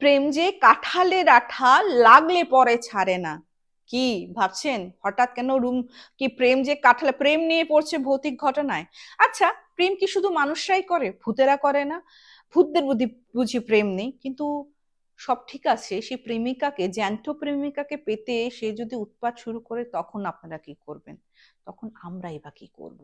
প্রেম যে কাঁঠালের আঠা লাগলে পরে ছাড়ে না। কি ভাবছেন? হঠাৎ কেন রুম কি প্রেম যে কাঁঠালে, প্রেম নিয়ে পড়ছে ভৌতিক ঘটনায়? আচ্ছা প্রেম কি শুধু মানুষরাই করে, ভূতেরা করে না? ভূতদের বুদ্ধি, বুঝি প্রেম নেই, কিন্তু সব ঠিক আছে, সেই প্রেমিকাকে, জ্যান্ত প্রেমিকাকে পেতে সে যদি উৎপাত শুরু করে, তখন আপনারা কি করবেন? তখন আমরাই বা কি করব?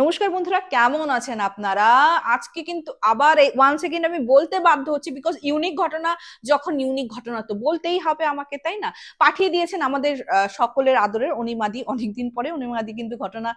নমস্কার বন্ধুরা, কেমন আছেন আপনারা? আজকে কিন্তু আবার ওয়ান সেকেন্ড আমি বলতে বাধ্য হচ্ছি বিকজ ইউনিক ঘটনা, যখন ইউনিক ঘটনা তো বলতেই হবে আমাকে, তাই না? পাঠিয়ে দিয়েছেন আমাদের সকলের আদরের অনিমাদি। অনেকদিন পরে অনিমাদি কিন্তু ঘটনা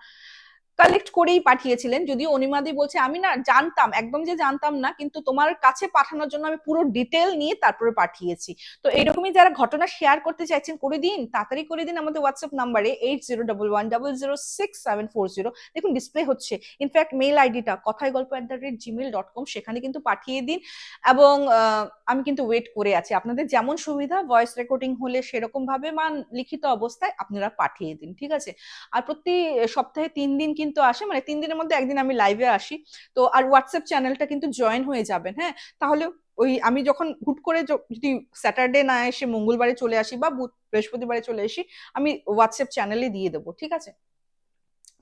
কালেক্ট করেই পাঠিয়েছিলেন। যদিও অনিমাদি বলছে, আমি না জানতাম, একদম যে জানতাম না, কিন্তু তোমার কাছে পাঠানোর জন্য আমি পুরো ডিটেল নিয়ে তারপরে পাঠিয়েছি। তো এইরকমই যারা ঘটনা শেয়ার করতে চাইছেন, করে দিন, তাড়াতাড়ি করে দিন আমাদের হোয়াটসঅ্যাপ নাম্বারে eight zero double one double zero six seven four zero দেখুন ডিসপ্লে হচ্ছে। ইনফ্যাক্ট মেল আইডিটা কথায় গল্প at the rate Gmail dot com সেখানে কিন্তু পাঠিয়ে দিন। এবং আমি কিন্তু ওয়েট করে আছি। আপনাদের যেমন সুবিধা ভয়েস রেকর্ডিং হলে সেরকম ভাবে বা লিখিত অবস্থায় আপনারা পাঠিয়ে দিন, ঠিক আছে? আর প্রতি সপ্তাহে তিন দিন কিন্তু আসে মানে তিন দিনের মধ্যে একদিন আমি লাইভে আসি। তো আর হোয়াটসঅ্যাপ চ্যানেলটা কিন্তু জয়েন হয়ে যাবেন হ্যাঁ? তাহলে ওই আমি যখন হুট করে যদি স্যাটারডে না এসে মঙ্গলবারে চলে আসি বা বৃহস্পতিবারে চলে আসি আমি হোয়াটসঅ্যাপ চ্যানেলে দিয়ে দেবো, ঠিক আছে?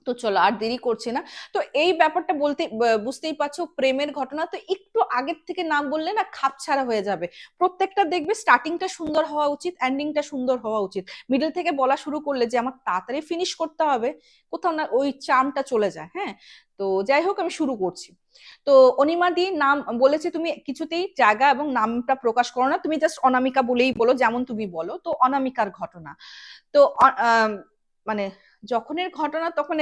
তো চলো আর দেরি করছে না। তো এই ব্যাপারটা বলতে বুঝতেই পারছ প্রেমের ঘটনা। তো একটু আগের থেকে নাম বললে না খাপ ছাড়া হয়ে যাবে। প্রত্যেকটা দেখবে স্টার্টিংটা সুন্দর হওয়া উচিত এন্ডিংটা সুন্দর হওয়া উচিত। মিডল থেকে বলা শুরু করলে যে আমার তাড়াতাড়ি ফিনিশ করতে হবে, কোথাও না ওই চামটা চলে যায় হ্যাঁ? তো যাই হোক আমি শুরু করছি। তো অনিমাদি নাম বলেছে তুমি কিছুতেই জায়গা এবং নামটা প্রকাশ করো না। তুমি জাস্ট অনামিকা বলেই বলো, যেমন তুমি বলো। তো অনামিকার ঘটনা। তো মানে যখনের ঘটনা তখন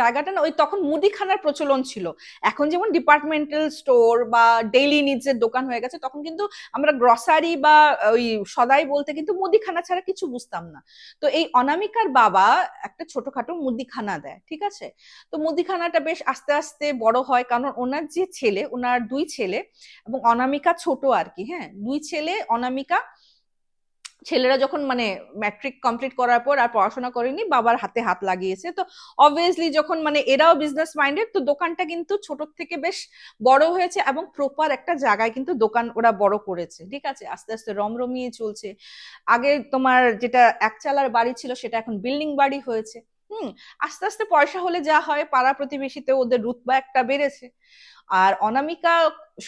জায়গাটা না ওই তখন মুদিখানার প্রচলন ছিল। এখন যেমন ডিপার্টমেন্টাল স্টোর বা ডেইলি নিডস এর দোকান হয়ে গেছে, তখন কিন্তু আমরা গ্রসারি বা ওই সদাই বলতে কিন্তু মুদিখানা ছাড়া কিছু বুঝতাম না। তো এই অনামিকার বাবা একটা ছোটখাটো মুদিখানা দেয়, ঠিক আছে? তো মুদিখানাটা বেশ আস্তে আস্তে বড় হয়, কারণ ওনার যে ছেলে, ওনার দুই ছেলে এবং অনামিকা ছোট আর কি হ্যাঁ? দুই ছেলে, অনামিকা ছেলেরা যখন মানে ম্যাট্রিক কমপ্লিট করার পর আর পড়াশোনা করেনি, বাবার হাতে হাত লাগিয়েছে। তো অবভিয়াসলি যখন মানে এরাও বিজনেস মাইন্ডেড তো দোকানটা কিন্তু ছোট থেকে বেশ বড় হয়েছে এবং প্রপার একটা জায়গায় কিন্তু দোকান ওরা বড় করেছে। ঠিক আছে? আস্তে আস্তে রমরমিয়ে চলছে। আগে তোমার যেটা একচালার বাড়ি ছিল, সেটা এখন বিল্ডিং বাড়ি হয়েছে। হুম? আস্তে আস্তে পয়সা হলে যা হয়, পাড়া প্রতিবেশীতে ওদের রুতবা একটা বেড়েছে। আর অনামিকা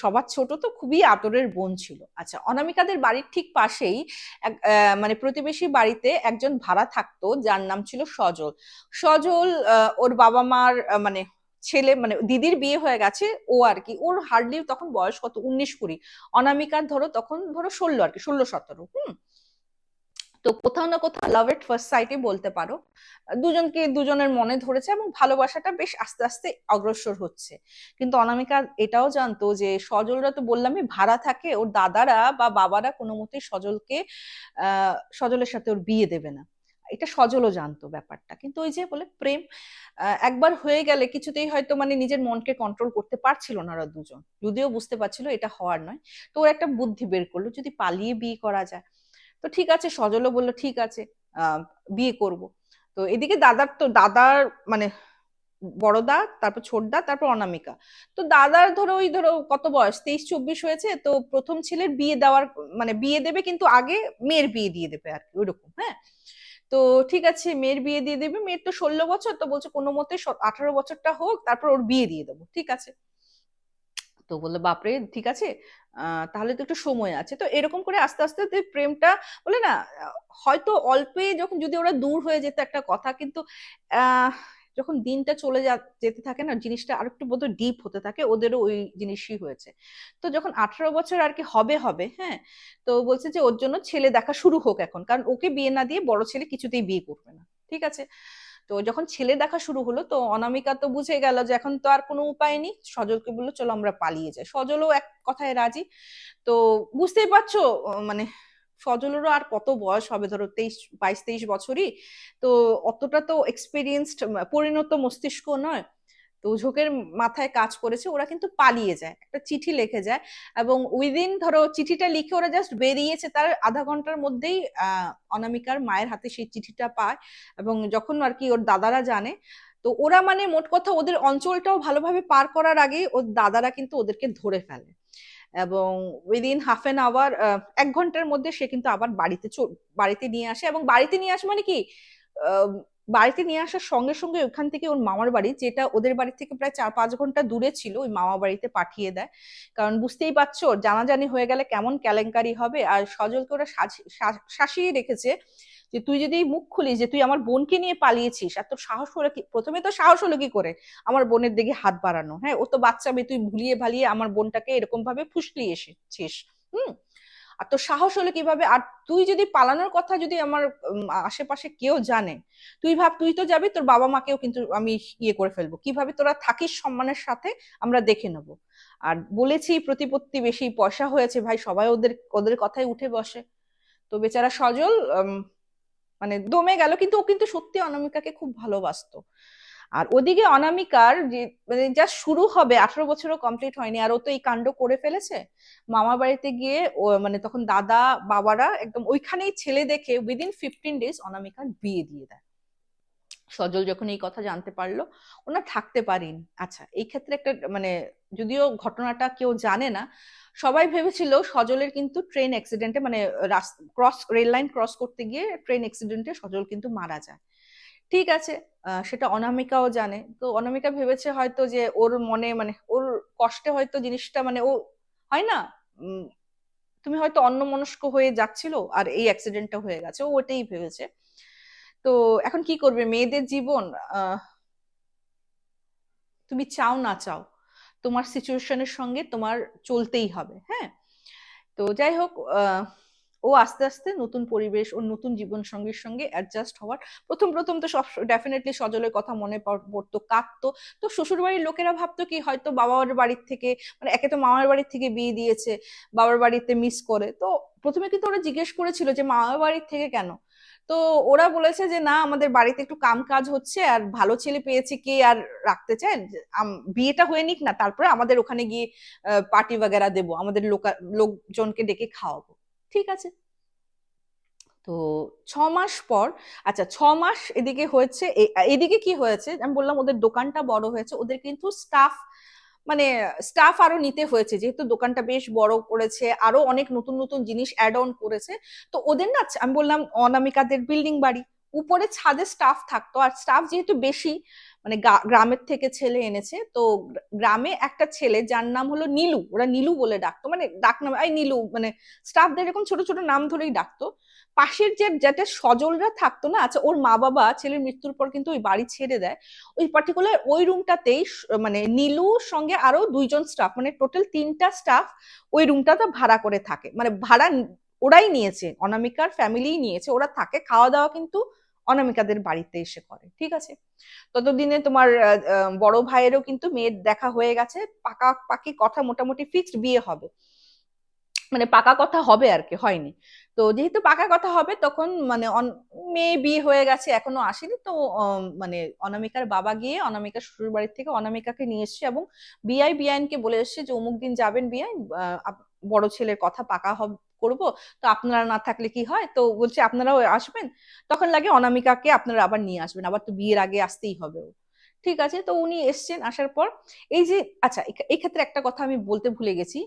সবার ছোট তো খুবই আদরের বোন ছিল। আচ্ছা অনামিকাদের বাড়ির ঠিক পাশেই মানে প্রতিবেশী বাড়িতে একজন ভাড়া থাকতো, যার নাম ছিল সজল। সজল ওর বাবা মার মানে ছেলে মানে দিদির বিয়ে হয়ে গেছে, ও আর কি। ওর হার্ডলি তখন বয়স কত? উনিশ কুড়ি। অনামিকার ধরো তখন ধরো ষোলো আর কি, ষোলো সতেরো, হুম? তো কোথাও না কোথাও লাভ এট ফার্স্ট সাইটে বলতে পারো। দুজনকে দুজনের মনে ধরেছে এবং ভালোবাসাটা বেশ আস্তে আস্তে অগ্রসর হচ্ছে। কিন্তু অনামিকা এটাও জানতো যে সজলরা তো বললামই ভাড়া থাকে, ওর দাদারা বা বাবারা কোনো মতেই সজলকে সজলের সাথে ওর বিয়ে দেবে না। এটা সজলও জানতো ব্যাপারটা। কিন্তু ওই যে বলে প্রেম একবার হয়ে গেলে কিছুতেই হয়তো মানে নিজের মনকে কন্ট্রোল করতে পারছিল না ওরা দুজন। যদিও বুঝতে পারছিল এটা হওয়ার নয়। তো ওর একটা বুদ্ধি বের করল, যদি পালিয়ে বিয়ে করা যায়। তো ঠিক আছে, সজলও বলল, ঠিক আছে বিয়ে করব। তো এদিকে দাদার তো, দাদার মানে বড়দা, তারপর ছোটদা, তারপর অনামিকা। তো দাদার ধরো ওই ধরো কত বয়স? তেইশ, চব্বিশ হয়েছে, তো প্রথম ছেলের বিয়ে দেওয়ার মানে বিয়ে দেবে কিন্তু আগে মেয়ের বিয়ে দিয়ে দেবে আর কি, ওইরকম হ্যাঁ? তো ঠিক আছে, মেয়ের বিয়ে দিয়ে দেবে, মেয়ের তো ষোলো বছর, তো বলছে কোনো মতে আঠারো বছরটা হোক, তারপর ওর বিয়ে দিয়ে দেবো, ঠিক আছে? তো বলল, বাপরে, ঠিক আছে তাহলে তো একটু সময় আছে। তো এরকম করে আস্তে আস্তে প্রেমটা বলে না, হয়তো অল্পে যখন যদি ওরা দূর হয়ে যেত একটা কথা, কিন্তু যখন দিনটা চলে যেতে থাকে না, জিনিসটা আর একটু বোধ ডিপ হতে থাকে, ওদেরও ওই জিনিসই হয়েছে। তো যখন আঠারো বছর আর কি হবে হবে হ্যাঁ তো বলছে যে ওর জন্য ছেলে দেখা শুরু হোক এখন, কারণ ওকে বিয়ে না দিয়ে বড় ছেলে কিছুতেই বিয়ে করবে না, ঠিক আছে? তো যখন ছেলে দেখা শুরু হলো, তো অনামিকা তো বুঝে গেল যে এখন তো আর কোনো উপায় নেই। সজলকে বলল, চলো আমরা পালিয়ে যাই। সজলও এক কথায় রাজি। তো বুঝতেই পারছ মানে সজলেরও আর কত বয়স হবে? ধরো তেইশ, বাইশ, তেইশ বছরই। তো অতটা তো এক্সপিরিয়েন্সড পরিণত মস্তিষ্ক নয়। তো ঝোঁকের মাথায় কাজ করেছে, ওরা কিন্তু পালিয়ে যায়। একটা চিঠি লিখে যায় এবং উইদিন ধরো চিঠিটা লিখে ওরা জাস্ট বেরিয়েছে, তার আধা ঘণ্টার মধ্যেই অনামিকার মায়ের হাতে সেই চিঠিটা পায় এবং যখন আর কি ওর দাদারা জানে, তো ওরা মানে মোট কথা ওদের অঞ্চলটাও ভালোভাবে পার করার আগে ওর দাদারা কিন্তু ওদেরকে ধরে ফেলে। এবং উইদিন হাফ এন আওয়ার এক ঘণ্টার মধ্যে সে কিন্তু আবার বাড়িতে বাড়িতে নিয়ে আসে এবং বাড়িতে নিয়ে আসে মানে কি বাড়িতে নিয়ে আসার সঙ্গে সঙ্গে ওখান থেকে ওর মামার বাড়ি, যেটা ওদের বাড়ি থেকে প্রায় চার পাঁচ ঘণ্টা দূরে ছিল, ওই মামা বাড়িতে পাঠিয়ে দেয়। কারণ বুঝতেই পারছ, জানাজানি হয়ে গেলে কেমন কেলেঙ্কারি হবে। আর সজলকে ওরা শাসিয়ে রেখেছে যে, তুই যদি মুখ খুলিস যে, তুই আমার বোনকে নিয়ে পালিয়েছিস আর তোর সাহস হলো কি প্রথমে তো সাহস হলো কি করে? আমার বোনের দিকে হাত বাড়ানো। হ্যাঁ ও তো বাচ্চা মেয়ে তুই ভুলিয়ে ভালিয়ে আমার বোনটাকে এরকম ভাবে ফুসলিয়ে এসেছিস হুম? আর তোর সাহস হলো কীভাবে? আর তুই যদি পালানোর কথা যদি আমার আশেপাশে কেউ জানে, তুই ভাব, তুই তো যাবি, তোর বাবা মাকেও কিন্তু আমি ইয়ে করে ফেলব। কীভাবে তোরা থাকিস সম্মানের সাথে, আমরা দেখে নেব। আর বলেছি প্রতিপত্তি বেশি পয়সা হয়েছে ভাই, সবাই ওদের ওদের কথাই উঠে বসে। তো বেচারা সজল মানে দমে গেল, কিন্তু ও কিন্তু সত্যি অনামিকাকে খুব ভালোবাসতো। আর ওদিকে অনামিকার মানে যা শুরু হবে, আঠারো বছরও কমপ্লিট হয়নি, আর ও তো এই কাণ্ড করে ফেলেছে। মামা বাড়িতে গিয়ে ও মানে তখন দাদা, বাবারা একদম ওইখানেই ছেলে দেখে উইদিন ফিফটিন ডেজ অনামিকার বিয়ে দিয়ে দেয়। সজল যখন এই কথা জানতে পারল, ওনার থাকতে পারেন। আচ্ছা এই ক্ষেত্রে একটা মানে যদিও ঘটনাটা কেউ জানে না, সবাই ভেবেছিল সজলের কিন্তু ট্রেন অ্যাক্সিডেন্টে মানে ক্রস রেল লাইন ক্রস করতে গিয়ে ট্রেন অ্যাক্সিডেন্টে সজল কিন্তু মারা যায়। ঠিক আছে সেটা অনামিকাও জানে। তো অনামিকা ভেবেছে হয়তো যে ওর মনে মানে ওর কষ্টে হয়তো জিনিসটা মানে ও, হয় না? তুমি হয়তো অন্য মনস্ক হয়ে যাচ্ছিল আর এই অ্যাক্সিডেন্টটা হয়ে গেছে। ও ওটাই ভেবেছে। তো এখন কি করবে? মেয়েদের জীবন তুমি চাও না চাও, তোমার সিচুয়েশনের সঙ্গে তোমার চলতেই হবে হ্যাঁ? তো যাই হোক ও আস্তে আস্তে নতুন পরিবেশ ও নতুন জীবন সঙ্গীর সঙ্গে অ্যাডজাস্ট হওয়ার প্রথম প্রথম তো সব ডেফিনেটলি সজলের কথা মনে পড়তো, কাঁদতো। তো শ্বশুর বাড়ির লোকেরা ভাবতো কি হয়তো বাবার বাড়ির থেকে মানে একে তো মামার বাড়ির থেকে বিয়ে দিয়েছে, বাবার বাড়িতে মিস করে। তো প্রথমে কিন্তু ওরা জিজ্ঞেস করেছিল যে, মামার বাড়ির থেকে কেন? তো ওরা বলেছে যে, না, আমাদের বাড়িতে একটু কাম কাজ হচ্ছে, আর ভালো ছেলে পেয়েছে কে আর রাখতে চায়? বিয়েটা হয়ে নিক না, তারপরে আমাদের ওখানে গিয়ে পার্টি বাগেরা দেবো, আমাদের লোকজনকে ডেকে খাওয়াবো। ঠিক আছে? তো ছ মাস পর আচ্ছা ছ মাস এদিকে হয়েছে এদিকে কি হয়েছে? আমি বললাম ওদের দোকানটা বড় হয়েছে, ওদের কিন্তু স্টাফ মানে স্টাফ আরও নিতে হয়েছে, যেহেতু দোকানটা বেশ বড় করেছে, আরও অনেক নতুন নতুন জিনিস অ্যাড অন করেছে, তো ওদের না, আমি বললাম অনামিকাদের বিল্ডিং বাড়ি, উপরে ছাদে স্টাফ থাকতো, আর স্টাফ যেহেতু বেশি মানে গ্রামের থেকে ছেলে এনেছে। তো গ্রামে একটা ছেলে যার নাম হলো নীলু। ওরা নীলু বলে ডাকতো। মানে ডাক নাম, এই নীলু মানে স্টাফদের এরকম ছোট ছোট নাম ধরেই ডাকতো। পাশের যে যেটা সজলরা থাকতো না আচ্ছা ওর মা বাবা ছেলের মৃত্যুর পর কিন্তু ওই বাড়ি ছেড়ে দেয়। ওই পার্টিকুলার ওই রুমটাতেই মানে নীলুর সঙ্গে আরও দুইজন স্টাফ মানে টোটাল তিনটা স্টাফ ওই রুমটাতে ভাড়া করে থাকে। মানে ভাড়া ওরাই নিয়েছে। অনামিকার ফ্যামিলি নিয়েছে। ওরা থাকে। খাওয়া দাওয়া কিন্তু অনামিকাদের বাড়িতে এসে করে, ঠিক আছে? ততদিনে তোমার বড় ভাইয়েরও কিন্তু মেয়ের দেখা হয়ে গেছে, পাকা, পাকি কথা মোটামুটি ফিক্সড বিয়ে হবে। মানে পাকা কথা হবে আর কি, হয়নি। তো যেহেতু পাকা কথা হবে, তখন মানে মেয়ে বিয়ে হয়ে গেছে, এখনও আসেনি, তো মানে অনামিকার বাবা গিয়ে অনামিকার শ্বশুর বাড়ির থেকে অনামিকাকে নিয়ে এসছে এবং বিআই বিআইনকে বলে এসছে যে, অমুক দিন যাবেন বিআই বড় ছেলের কথা পাকা হবে করব। তো আপনারা না থাকলে কি হয়? তো বলছে, আপনারাও আসবেন? তখন লাগে অনামিকাকে আপনারা আবার নিয়ে আসবেন। আবার তো বিয়ের আগে আসতেই হবে ঠিক আছে? তো উনি এসছেন, আসার পর এই যে আচ্ছা এক্ষেত্রে একটা কথা আমি বলতে ভুলে গেছি।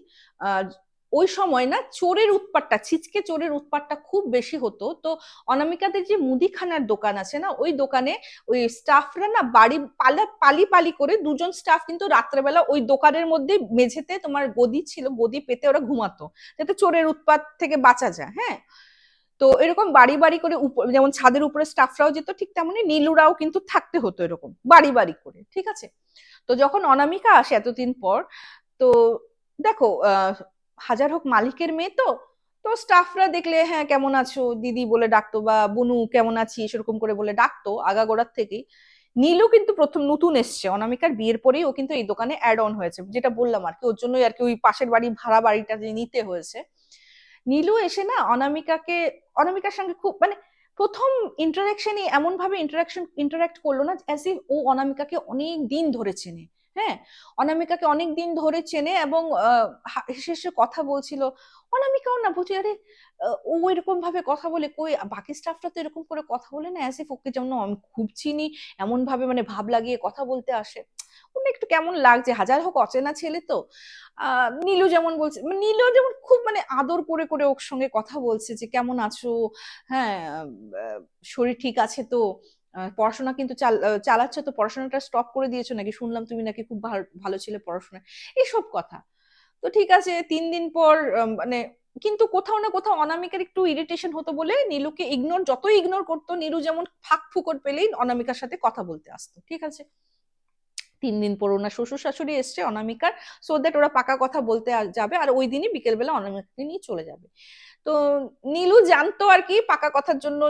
ওই সময় না চোরের উৎপাতটা, ছিচকে চোরের উৎপাতটা খুব বেশি হতো। তো অনামিকাদের যে মুদিখানার দোকান আছে না, ওই দোকানে ওই স্টাফরা না বাড়ি পালা, পালি পালি করে দুজন স্টাফ কিন্তু রাত্রেবেলা ওই দোকানের মধ্যে মেঝেতে তোমার গদি ছিল, গদি পেতে ওরা ঘুমাতো, যাতে চোরের উৎপাত থেকে বাঁচা যায় হ্যাঁ? তো এরকম বাড়ি বাড়ি করে যেমন ছাদের উপরে স্টাফরাও যেত, ঠিক তেমনি নীলুরাও কিন্তু থাকতে হতো এরকম, বাড়ি বাড়ি করে, ঠিক আছে? তো যখন অনামিকা আসে এতদিন পর, তো দেখো হাজার হোক মালিকের মেয়ে তো তো স্টাফরা দেখলে হ্যাঁ কেমন আছো? দিদি বলে ডাকতো বা বনু, কেমন আছি সেরকম করে বলে ডাকতো আগাগোড়ার থেকেই। নীলও কিন্তু প্রথম নতুন এসছে, অনামিকার বিয়ের পরেই ও কিন্তু এই দোকানে অ্যাড অন হয়েছে, যেটা বললাম আর কি, ওর জন্যই আর কি ওই পাশের বাড়ি, ভাড়া বাড়িটা যে নিতে হয়েছে। নীলু এসে না অনামিকাকে, অনামিকার সঙ্গে খুব মানে প্রথম ইন্টারাকশনই এমন ভাবে ইন্টারাকশন ইন্টারাক্ট করল না অ্যাজ ও অনামিকাকে অনেক দিন ধরে চেনে। হ্যাঁ? অনামিকাকে অনেক দিন ধরে চেনে এবং শেষে কথা বলছিল, অনামিকাও না বুঝি আরে ও এরকম ভাবে কথা বলে, কই, বাকি স্টাফরা তো এরকম করে কথা বলে না ইফ ওকে যেমন আমি খুব চিনি, এমন ভাবে মানে ভাব লাগিয়ে কথা বলতে আসে। ওর একটু কেমন লাগছে, হাজার হোক অচেনা ছেলে তো। নীলু যেমন বলছে মানে নীলু যেমন খুব মানে আদর করে করে ওর সঙ্গে কথা বলছে যে, কেমন আছো? হ্যাঁ শরীর ঠিক আছে তো? পড়াশোনা কিন্তু চালাচ্ছ তো পড়াশোনাটা স্টপ করে দিয়েছ নাকি? শুনলাম তুমি নাকি খুব ভালো ছিলে পড়াশোনায় এইসব কথা। তো ঠিক আছে, তিন দিন পর মানে কিন্তু কোথাও না কোথাও অনামিকার একটু ইরিটেশন হতো বলে নীলুকে ইগনোর যতই ইগনোর করতো, নীলু যেমন ফাঁক ফুকর পেলেই অনামিকার সাথে কথা বলতে আসতো, ঠিক আছে? তিন দিন পর ওনার শ্বশুর শাশুড়ি এসছে অনামিকার সো দ্যাট ওরা পাকা কথা বলতে যাবে, আর ওই দিনই বিকেলবেলা অনামিকাকে নিয়ে চলে যাবে। তো নীলু জানতো আর কি পাকা কথার জন্য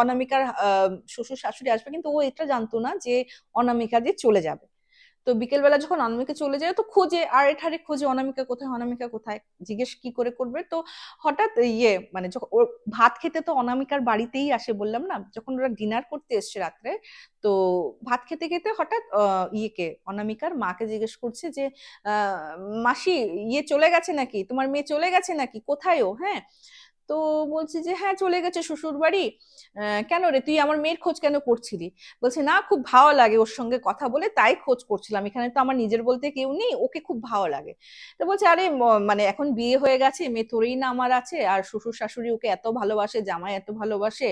অনামিকার শ্বশুর শাশুড়ি আসবে, কিন্তু ও এটা জানতো না যে অনামিকা যে চলে যাবে। তো বিকেলবেলা যখন অনামিকা চলে যায়, তো খোঁজে, আর এঠারে খোঁজে অনামিকা কোথায় অনামিকা কোথায়? জিজ্ঞেস কি করে করবে? তো হঠাৎ ইয়ে মানে যখন ওর ভাত খেতে তো অনামিকার বাড়িতেই আসে বললাম না, যখন ওরা ডিনার করতে এসছে রাত্রে, তো ভাত খেতে খেতে হঠাৎ ইয়েকে, অনামিকার মাকে জিজ্ঞেস করছে যে মাসি ইয়ে চলে গেছে নাকি? তোমার মেয়ে চলে গেছে নাকি? কোথায় ও? হ্যাঁ? তো বলছে যে হ্যাঁ চলে গেছে শ্বশুর বাড়ি কেন রে? তুই আমার মেয়ের খোঁজ কেন করছিলি? বলছে, না, খুব ভালো লাগে ওর সঙ্গে কথা বলে, তাই খোঁজ করছিলাম। এখানে তো আমার নিজের বলতে কেউ নেই, ওকে খুব ভালো লাগে। তো বলছে, আরে মানে এখন বিয়ে হয়ে গেছে, মেয়ে তোরেই না আমার আছে, আর শ্বশুর শাশুড়ি ওকে এত ভালোবাসে, জামাই এত ভালোবাসে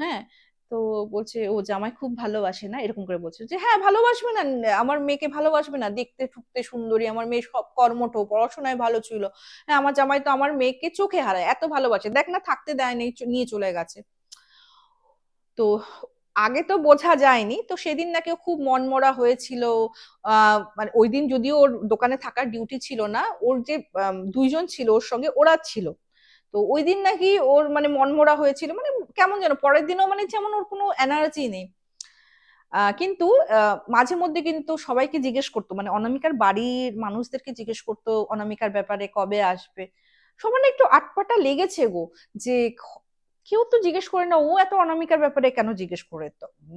হ্যাঁ তো বলছে, ও জামাই খুব ভালোবাসে না? এরকম করে বলছে যে হ্যাঁ ভালোবাসবে না, আমার মেয়েকে ভালোবাসবে না, দেখতে, ঠুকতে সুন্দরী, আমার মেয়ে সব কর্মঠ, পড়াশোনায় ভালো ছিল। হ্যাঁ আমার জামাই তো আমার মেয়েকে চোখে হারায়, এত ভালোবাসে। দেখ না, থাকতে দেয় নেই নিয়ে চলে গেছে। তো আগে তো বোঝা যায়নি, তো সেদিন নাকি খুব মনমরা হয়েছিল। মানে ওই দিন যদিও ওর দোকানে থাকার ডিউটি ছিল না, ওর যে দুইজন ছিল ওর সঙ্গে, ওরা ছিল। তো ওই দিন নাকি ওর মানে মনমরা হয়েছিল মানে কেমন যেন, পরের দিনও মানে যেমন ওর কোনো এনার্জি নেই। কিন্তু মাঝে মধ্যে কিন্তু সবাইকে জিজ্ঞেস করতো মানে অনামিকার বাড়ির মানুষদেরকে জিজ্ঞেস করতো অনামিকার ব্যাপারে কবে আসবে। সবার একটু আটপাটা লেগেছে গো, যে কেউ তো জিজ্ঞেস করে না, ও এত অনামিকার ব্যাপারে কেন জিজ্ঞেস করে?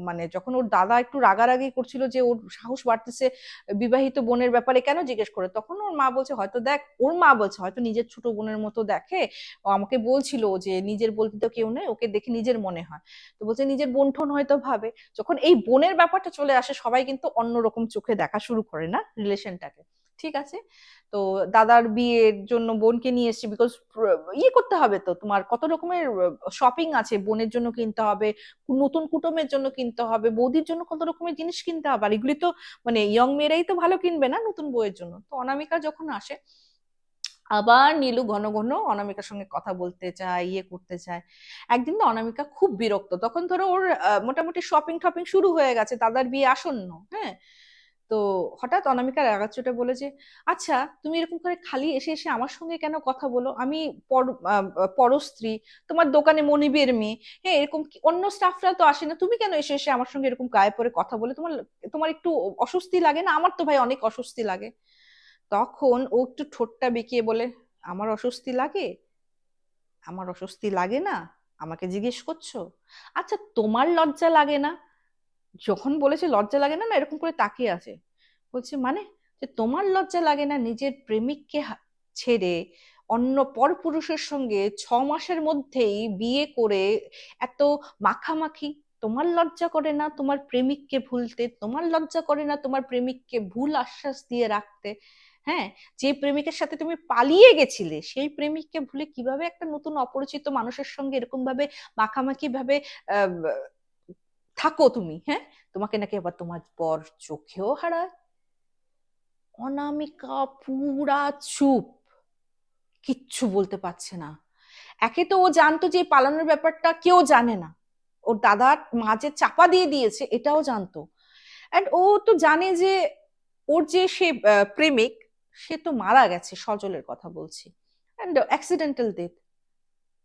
মানে যখন ওর দাদা একটু রাগারাগি করছিল যে ওর সাহস বাড়তেছে বিবাহিত বোনের ব্যাপারে কেন জিজ্ঞেস করে? তখন ওর মা বলছে, হয়তো দেখ, ওর মা বলছে, হয়তো নিজের ছোট বোনের মতো দেখে, ও আমাকে বলছিল যে নিজের বলতে তো কেউ নেই, ওকে দেখে নিজের মনে হয়। তো বলছে, নিজের বোন ঠোন হয়তো ভাবে। যখন এই বোনের ব্যাপারটা চলে আসে, সবাই কিন্তু অন্যরকম চোখে দেখা শুরু করে না রিলেশনটাকে। ঠিক আছে? তো দাদার বিয়ের জন্য বোনকে নিয়ে এসেছি বিকজ ইয়ে করতে হবে তো, তোমার কত রকমের শপিং আছে, বোনের জন্য কিনতে হবে নতুন কুটুমের জন্য কিনতে হবে, বৌদির জন্য কত রকমের জিনিস কিনতে হবে, আর এগুলি তো মানে ইয়ং মেয়েরাই তো ভালো কিনবে না নতুন বইয়ের জন্য? তো অনামিকা যখন আসে, আবার নীলু ঘন ঘন অনামিকার সঙ্গে কথা বলতে চায় ইয়ে করতে চায়। একদিন না অনামিকা খুব বিরক্ত, তখন ধরো ওর মোটামুটি শপিং টপিং শুরু হয়ে গেছে, দাদার বিয়ে আসন্ন হ্যাঁ? তো হঠাৎ অনামিকা রাগার চোটে বলে যে আচ্ছা তুমি এরকম করে খালি এসে এসে আমার সঙ্গে কেন কথা বলো? আমি পরস্ত্রী তোমার দোকানে মনিবের মেয়ে। হ্যাঁ এরকম অন্য স্টাফরা তো আসে না। তুমি কেন এসে এসে আমার সঙ্গে এরকম গায়ে পরে কথা বলে? তোমার তোমার একটু অস্বস্তি লাগে না? আমার তো ভাই অনেক অস্বস্তি লাগে। তখন ও একটু ঠোঁটটা বেঁকিয়ে বলে, আমার অস্বস্তি লাগে? আমার অস্বস্তি লাগে না? আমাকে জিজ্ঞেস করছ? আচ্ছা তোমার লজ্জা লাগে না? যখন বলেছে লজ্জা লাগে না না, এরকম করে তাকিয়ে আছে। বলছে মানে? যে তোমার লজ্জা লাগে না নিজের প্রেমিককে ছেড়ে অন্য পরপুরুষের সঙ্গে ছ মাসের মধ্যেই বিয়ে করে এত মাখামাখি? তোমার লজ্জা করে না তোমার প্রেমিককে ভুলতে? তোমার লজ্জা করে না তোমার প্রেমিককে ভুল আশ্বাস দিয়ে রাখতে? হ্যাঁ যে প্রেমিকের সাথে তুমি পালিয়ে গেছিলে, সেই প্রেমিককে ভুলে কীভাবে একটা নতুন অপরিচিত মানুষের সঙ্গে এরকম ভাবে মাখামাখি ভাবে থাকো তুমি হ্যাঁ? তোমাকে নাকি আবার তোমার পর চোখেও হারায়। অনামিকা পুরা চুপ, কিচ্ছু বলতে পারছে না। একে তো ও জানতো যে পালানোর ব্যাপারটা কেউ জানে না। ওর দাদা মা যে চাপা দিয়ে দিয়েছে, এটাও জানতো। অ্যান্ড ও তো জানে যে ওর যে সে প্রেমিক, সে তো মারা গেছে, সজলের কথা বলছি। অ্যান্ড অ্যাক্সিডেন্টাল ডেথ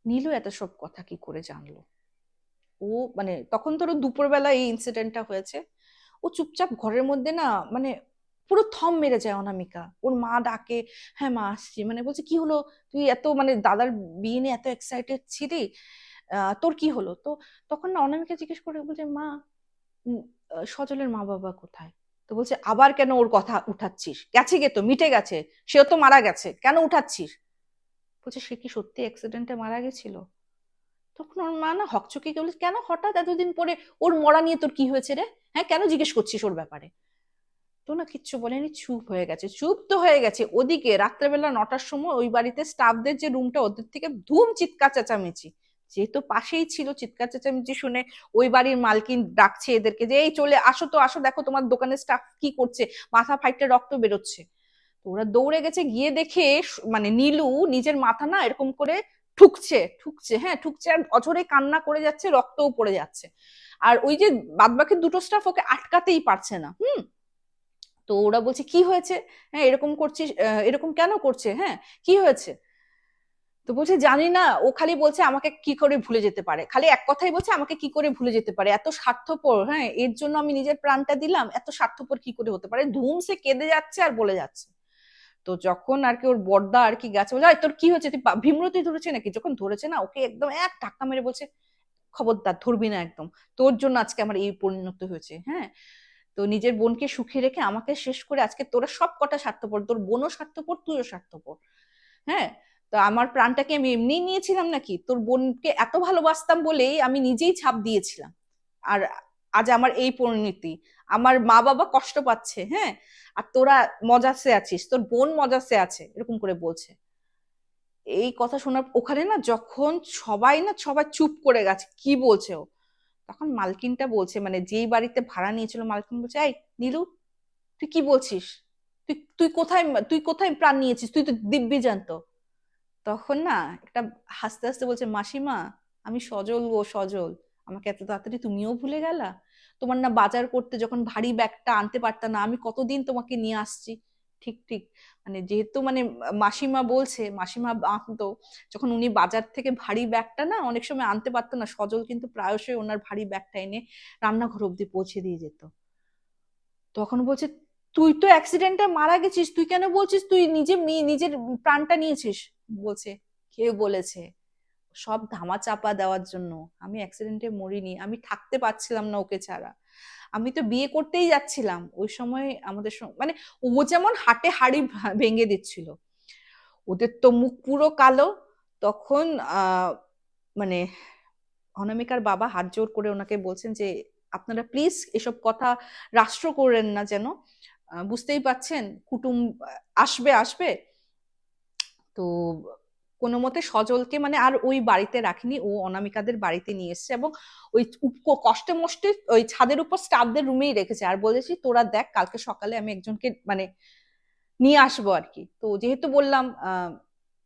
নীলু এত সব কথা কি করে জানলো? ও মানে তখন ধরো দুপুরবেলা এই ইনসিডেন্টটা হয়েছে। ও চুপচাপ ঘরের মধ্যে না মানে পুরো থম মেরে যায় অনামিকা। ওর মা ডাকে হ্যাঁ মা, আসছি। মানে বলছে, কি হলো? তুই এত মানে দাদার বিয়ে নিয়ে এত এক্সাইটেড ছিলি? তোর কি হলো? তো তখন না অনামিকা জিজ্ঞেস করে, বলছে, মা সজলের মা বাবা কোথায়? তো বলছে, আবার কেন ওর কথা উঠাচ্ছিস? গেছে গে তো, মিটে গেছে। সেও তো মারা গেছে। কেন উঠাচ্ছিস? বলছে, সে কি সত্যি অ্যাক্সিডেন্টে মারা গেছিল? তখন ওর মা, না, হকচকে গেল কেন? হঠাৎ এতদিন পরে ওর মরা নিয়ে তোর কি হয়েছে রে? হ্যাঁ কেন জিজ্ঞেস করছিস ওর ব্যাপারে? তো না, কিচ্ছু বলেনি, চুপ হয়ে গেছে, চুপ তো হয়ে গেছে। ওদিকে রাত্রেবেলা নটার সময় ওই বাড়িতে স্টাফদের যে রুমটা ওদের থেকে ধুম চিৎকার চেঁচামেচি। যেহেতু পাশেই ছিল, চিৎকার চেঁচামেচি শুনে ওই বাড়ির মালকিন ডাকছে এদেরকে যে, এই চলে আসো তো, আসো, দেখো তোমার দোকানের স্টাফ কি করছে, মাথা ফাইটে রক্ত বেরোচ্ছে। তো ওরা দৌড়ে গেছে, গিয়ে দেখে মানে নীলু নিজের মাথা না এরকম করে ঠুকছে ঠুকছে হ্যাঁ ঠুকছে আর অঝরে কান্না করে যাচ্ছে, রক্তও পড়ে যাচ্ছে। আর ওই যে বাদবাকি দুটো স্টাফ ওকে আটকাতেই পারছে না, হুম? তো ওরা বলছে, কি হয়েছে? হ্যাঁ এরকম করছিস এরকম কেন করছে? হ্যাঁ কি হয়েছে? তো বলছে, জানি না, ও খালি বলছে আমাকে কি করে ভুলে যেতে পারে। খালি এক কথাই বলছে আমাকে কি করে ভুলে যেতে পারে। এত স্বার্থপর হ্যাঁ এর জন্য আমি নিজের প্রাণটা দিলাম, এত স্বার্থপর কি করে হতে পারে? ধুম সে কেঁদে যাচ্ছে আর বলে যাচ্ছে। তো যখন আর কি ওর বর্দা আর কি গেছে বলে "এই, তোর কি হয়েছে? তুই ভীমরতি ধরেছে নাকি? যখন ধরেছে না ওকে একদম এক ধাক্কা মেরে বলছে খবরদার ধরবি না একদম। তোর জন্য আজকে আমার এই পরিণত হয়েছে। হ্যাঁ? তো নিজের বোনকে সুখী রেখে আমাকে শেষ করে আজকে তোরা সব কটা স্বার্থপর তোর বোনও স্বার্থপর তুইও স্বার্থপর। হ্যাঁ? তো আমার প্রাণটাকে আমি এমনিই নিয়েছিলাম নাকি? তোর বোনকে এত ভালোবাসতাম বলেই আমি নিজেই ছাপ দিয়েছিলাম। আর আজ আমার এই পরিণতি। আমার মা বাবা কষ্ট পাচ্ছে হ্যাঁ? আর তোরা মজাসে আছিস, তোর বোন মজাসে আছে, এরকম করে বলছে। এই কথা শোনার ওখানে না যখন সবাই না, সবাই চুপ করে গেছে, কি বলছে ও? তখন মালকিনটা বলছে মানে যেই বাড়িতে ভাড়া নিয়েছিল মালকিন বলছে, এই নীলু, তুই কি বলছিস? তুই তুই কোথায় তুই কোথায় প্রাণ নিয়েছিস? তুই তো দিব্যি জানতো তখন না একটা হাসতে হাসতে বলছে, মাসিমা, আমি সজল গো, সজল। আমাকে এত তাড়াতাড়ি তুমিও ভুলে গেলা? তোমার না বাজার করতে যখন ভারী ব্যাগটা আনতে পারতা না, আমি কতদিন তোমাকে নিয়ে আসছি? ঠিক ঠিক। মানে যেহেতু মানে মাসিমা বলছে, মাসিমা আনতো, যখন উনি বাজার থেকে ভারী ব্যাগটা না অনেক সময় আনতে পারতো না, সজল কিন্তু প্রায়শই ওনার ভারী ব্যাগটা এনে রান্নাঘর অব্দি পৌঁছে দিয়ে যেত। তখন বলছে, তুই তো অ্যাক্সিডেন্টে মারা গেছিস, তুই কেন বলছিস? তুই নিজে নিজের প্রাণটা নিয়েছিস? বলছে, কে বলেছে? সব ধামা চাপা দেওয়ার জন্য। আমি অ্যাক্সিডেন্টে মরিনি, আমি থাকতে পারছিলাম না ওকে ছাড়া। আমি তো বিয়ে করতেই যাচ্ছিলাম। ওই সময় আমাদের মানে ও যেমন হাটে হাড়ি ভেঙে দিচ্ছিল। ওদের তো মুখ পুরো কালো। তখন মানে অনামিকার বাবা হাত জোর করে ওনাকে বলছেন যে, আপনারা প্লিজ এসব কথা রাষ্ট্র করেন না যেন। বুঝতেই পাচ্ছেন কুটুম আসবে আসবে। তো কোনো মতে সজলকে মানে আর ওই বাড়িতে রাখিনি, ও অনামিকাদের বাড়িতে নিয়ে এসেছে এবং ওই কষ্টে মষ্টে ওই ছাদের উপর স্টাফদের রুমেই রেখেছে। আর বলেছি, তোরা দেখ, কালকে সকালে আমি একজনকে মানে নিয়ে আসব আর কি। তো যেহেতু বললাম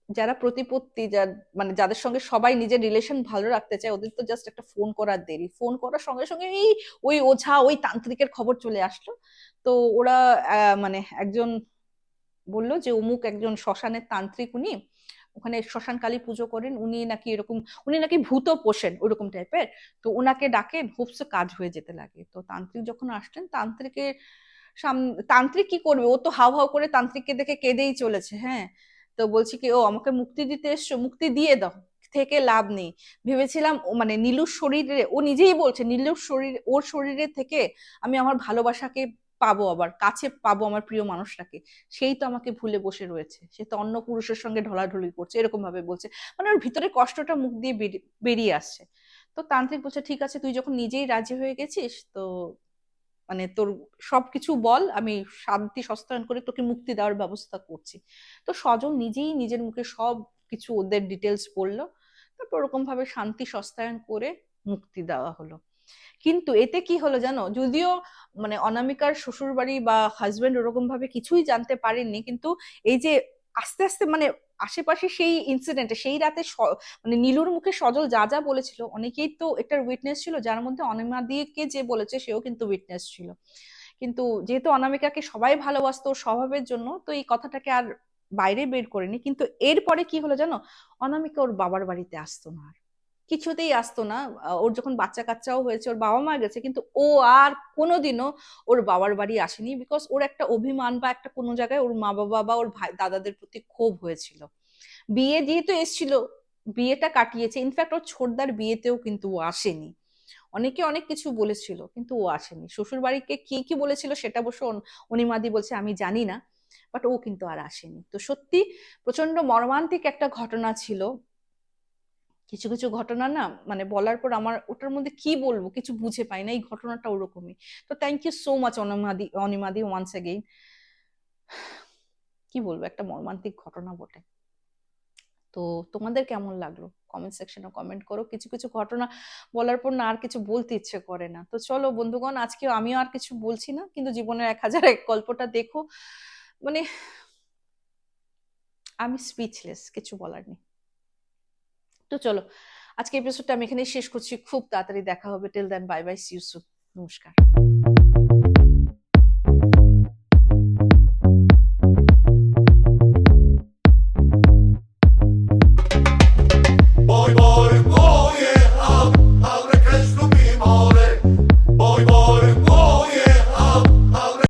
যারা প্রতিপত্তি, যার মানে যাদের সঙ্গে সবাই নিজের রিলেশন ভালো রাখতে চায়, ওদের তো জাস্ট একটা ফোন করার দেরি। ফোন করার সঙ্গে সঙ্গে এই ওই ওঝা, ওই তান্ত্রিকের খবর চলে আসলো। তো ওরা মানে একজন বলল যে, অমুক একজন শ্মশানের তান্ত্রিক উনি ওখানে শ্মশান কালী পুজো করেন, উনি নাকি এরকম, উনি নাকি ভূত পোষেন ওরকম টাইপের তো ওনাকে ডাকেন হোপস কাজ হয়ে যেতে লাগে। তো তান্ত্রিক যখন আসলেন তান্ত্রিকের সাম- তান্ত্রিক কি করবে? ও তো হাউ হাউ করে তান্ত্রিককে দেখে কেঁদেই চলেছে হ্যাঁ? তো বলছি কি, ও, আমাকে মুক্তি দিতে এসছো, মুক্তি দিয়ে দাও, থেকে লাভ নেই। ভেবেছিলাম মানে নীলুর শরীরে, ও নিজেই বলছে, নীলুর শরীর, ওর শরীরে থেকে আমি আমার ভালোবাসাকে পাবো আবার, কাছে পাবো আমার প্রিয় মানুষটাকে। সেই তো আমাকে ভুলে বসে রয়েছে। সে তো অন্য পুরুষের সঙ্গে ঢলাঢলি করছে এরকম ভাবে বলছে। মানে ওর ভিতরে কষ্টটা মুখ দিয়ে বেরিয়ে আসছে। তো তান্ত্রিক বলছে, ঠিক আছে, তুই যখন নিজেই রাজি হয়ে গেছিস, তো মানে তোর সবকিছু বল, আমি শান্তি সস্তায়ন করে তোকে মুক্তি দেওয়ার ব্যবস্থা করছি। তো সজল নিজেই নিজের মুখে সব কিছু ওদের ডিটেলস বলল। তারপর ওরকম ভাবে শান্তি সস্তায়ন করে মুক্তি দেওয়া হলো। কিন্তু এতে কি হলো জানো? যদিও মানে অনামিকার শ্বশুর বাড়ি বা হাজবেন্ড ওরকম ভাবে কিছুই জানতে পারেননি, কিন্তু এই যে আস্তে আস্তে মানে আশেপাশে সেই ইনসিডেন্টে সেই রাতে মানে নীলুর মুখে সজল যা যা বলেছিল, অনেকেই তো এটার উইটনেস ছিল, যার মধ্যে অনামিকাকে যে বলেছে সেও কিন্তু উইটনেস ছিল। কিন্তু যেহেতু অনামিকাকে সবাই ভালোবাসতো স্বভাবের জন্য, তো এই কথাটাকে আর বাইরে বের করেনি। কিন্তু এরপরে কি হলো জানো? অনামিকা ওর বাবার বাড়িতে আসতো না আর। কিছুতেই আসতো না। ওর যখন বাচ্চা কাচ্চাও হয়েছে, ওর বাবা মা গেছে, কিন্তু ও আর কোনোদিনও ওর বাবার বাড়ি আসেনি বিকজ ওর একটা অভিমান বা একটা কোনো জায়গায় ওর মা বাবা বা ওর ভাই, দাদাদের প্রতি ক্ষোভ হয়েছিল। বিয়ে যেহেতু এসেছিল, বিয়েটা কাটিয়েছে ইনফ্যাক্ট ওর ছোটদার বিয়েতেও কিন্তু ও আসেনি। অনেকে অনেক কিছু বলেছিল, কিন্তু ও আসেনি। শ্বশুর বাড়িকে কি কি বলেছিল সেটা অন- অনিমাদি বলছে, আমি জানি না বাট ও কিন্তু আর আসেনি। তো সত্যি প্রচণ্ড মর্মান্তিক একটা ঘটনা ছিল। কিছু কিছু ঘটনা না মানে বলার পর আমার ওটার মধ্যে কি বলব? কিছু বুঝে পাই না, এই ঘটনাটা ওরকমই। তো থ্যাংক ইউ সো মাচ অনিমাদি অনিমাদি ওয়ান্স এগেইন কি বলব? একটা মর্মান্তিক ঘটনা বটে। তো তোমাদের কেমন লাগল? কমেন্ট সেকশনে কমেন্ট করো। কিছু কিছু ঘটনা বলার পর না আর কিছু বলতে ইচ্ছে করে না। তো চলো বন্ধুগণ, আজকে আমিও আর কিছু বলছি না, কিন্তু জীবনের এক হাজার এক গল্পটা দেখো। মানে আমি স্পিচলেস কিছু বলার নেই। তো চলো আজকে এপিসোডটা আমি এখানেই শেষ করছি। খুব তাড়াতাড়ি দেখা হবে। Till then bye bye see you soon নমস্কার।